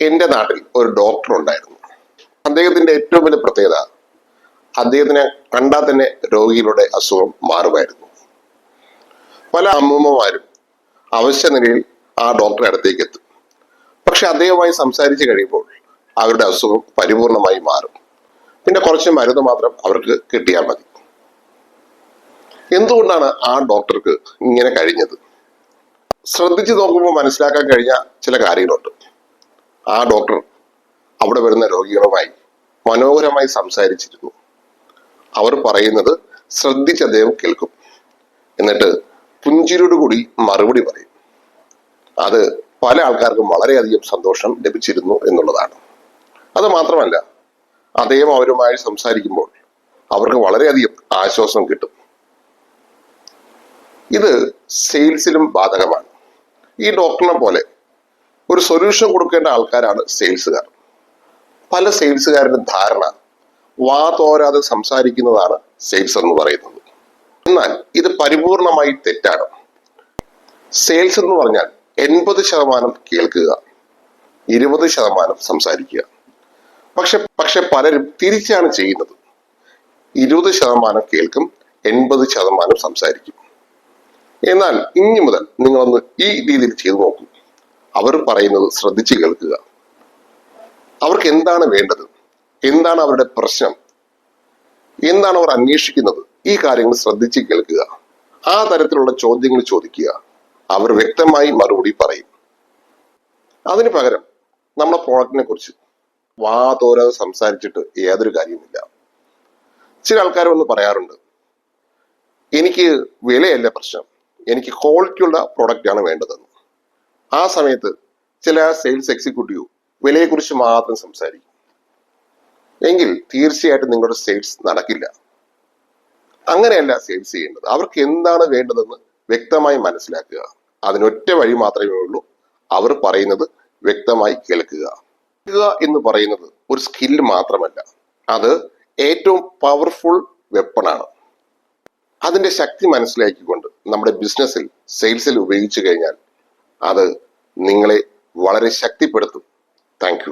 എന്റെ നാട്ടിൽ ഒരു ഡോക്ടർ ഉണ്ടായിരുന്നു. അദ്ദേഹത്തിന്റെ ഏറ്റവും വലിയ പ്രത്യേകത അദ്ദേഹത്തിനെ കണ്ടാൽ തന്നെ രോഗികളുടെ അസുഖം മാറുമായിരുന്നു. പല അമ്മൂമ്മമാരും അവശ്യ നിലയിൽ ആ ഡോക്ടറെ അടുത്തേക്ക് എത്തും. പക്ഷെ അദ്ദേഹവുമായി സംസാരിച്ച് കഴിയുമ്പോൾ അവരുടെ അസുഖം പരിപൂർണമായി മാറും. പിന്നെ കുറച്ച് മരുന്ന് മാത്രം അവർക്ക് കിട്ടിയാൽ മതി. എന്തുകൊണ്ടാണ് ആ ഡോക്ടർക്ക് ഇങ്ങനെ കഴിഞ്ഞത്? ശ്രദ്ധിച്ചു നോക്കുമ്പോൾ മനസ്സിലാക്കാൻ കഴിഞ്ഞ ചില കാര്യങ്ങളുണ്ട്. ആ ഡോക്ടർ അവിടെ വരുന്ന രോഗികളുമായി മനോഹരമായി സംസാരിച്ചിരുന്നു. അവർ പറയുന്നത് ശ്രദ്ധിച്ച് അദ്ദേഹം കേൾക്കും. എന്നിട്ട് പുഞ്ചിരിയോട് കൂടി മറുപടി പറയും. അത് പല ആൾക്കാർക്കും വളരെയധികം സന്തോഷം ലഭിച്ചിരുന്നു എന്നുള്ളതാണ്. അത് മാത്രമല്ല അദ്ദേഹം അവരുമായി സംസാരിക്കുമ്പോൾ അവർക്ക് വളരെയധികം ആശ്വാസം കിട്ടും. ഇത് സെയിൽസിലും ബാധകമാണ്. ഈ ഡോക്ടറിനെ പോലെ ഒരു സൊല്യൂഷൻ കൊടുക്കേണ്ട ആൾക്കാരാണ് സെയിൽസുകാർ പല സെയിൽസുകാരുടെ ധാരണ വാ തോരാതെ സംസാരിക്കുന്നതാണ് സെയിൽസ് എന്ന് പറയുന്നത്. എന്നാൽ ഇത് പരിപൂർണമായി തെറ്റാണ്. സെയിൽസ് എന്ന് പറഞ്ഞാൽ എൺപത് ശതമാനം കേൾക്കുക ഇരുപത് ശതമാനം സംസാരിക്കുക. പക്ഷെ പക്ഷെ പലരും തിരിച്ചാണ് ചെയ്യുന്നത്. ഇരുപത് ശതമാനം കേൾക്കും എൺപത് ശതമാനം സംസാരിക്കും. എന്നാൽ ഇനി മുതൽ നിങ്ങളൊന്ന് ഈ രീതിയിൽ ചെയ്തു നോക്കൂ. അവർ പറയുന്നത് ശ്രദ്ധിച്ചു കേൾക്കുക. അവർക്ക് എന്താണ് വേണ്ടത്? എന്താണ് അവരുടെ പ്രശ്നം? എന്താണ് അവർ അന്വേഷിക്കുന്നത്? ഈ കാര്യങ്ങൾ ശ്രദ്ധിച്ച് കേൾക്കുക. ആ തരത്തിലുള്ള ചോദ്യങ്ങൾ ചോദിക്കുക. അവർ വ്യക്തമായി മറുപടി പറയും. അതിന് പകരം നമ്മുടെ പ്രോഡക്റ്റിനെ കുറിച്ച് വാ തോരാതെ സംസാരിച്ചിട്ട് യാതൊരു കാര്യവുമില്ല. ചില ആൾക്കാർ വന്ന് പറയാറുണ്ട് എനിക്ക് വിലയല്ല പ്രശ്നം. എനിക്ക് ക്വാളിറ്റിയുള്ള പ്രോഡക്റ്റ് ആണ് വേണ്ടതെന്ന്. ആ സമയത്ത് ചില സെയിൽസ് എക്സിക്യൂട്ടീവ് വിലയെക്കുറിച്ച് മാത്രം സംസാരിക്കും. എങ്കിൽ തീർച്ചയായിട്ടും നിങ്ങളുടെ സെയിൽസ് നടക്കില്ല. അങ്ങനെയല്ല സെയിൽസ് ചെയ്യേണ്ടത്. അവർക്ക് എന്താണ് വേണ്ടതെന്ന് വ്യക്തമായി മനസ്സിലാക്കുക. അതിനൊറ്റ വഴി മാത്രമേ ഉള്ളൂ. അവർ പറയുന്നത് വ്യക്തമായി കേൾക്കുക. എന്ന് പറയുന്നത് ഒരു സ്കിൽ മാത്രമല്ല. അത് ഏറ്റവും പവർഫുൾ വെപ്പണാണ് അതിന്റെ ശക്തി മനസ്സിലാക്കിക്കൊണ്ട് നമ്മുടെ ബിസിനസ്സിൽ സെയിൽസിൽ ഉപയോഗിച്ചു കഴിഞ്ഞാൽ അത് നിങ്ങളെ വളരെ ശക്തിപ്പെടുത്തും. താങ്ക്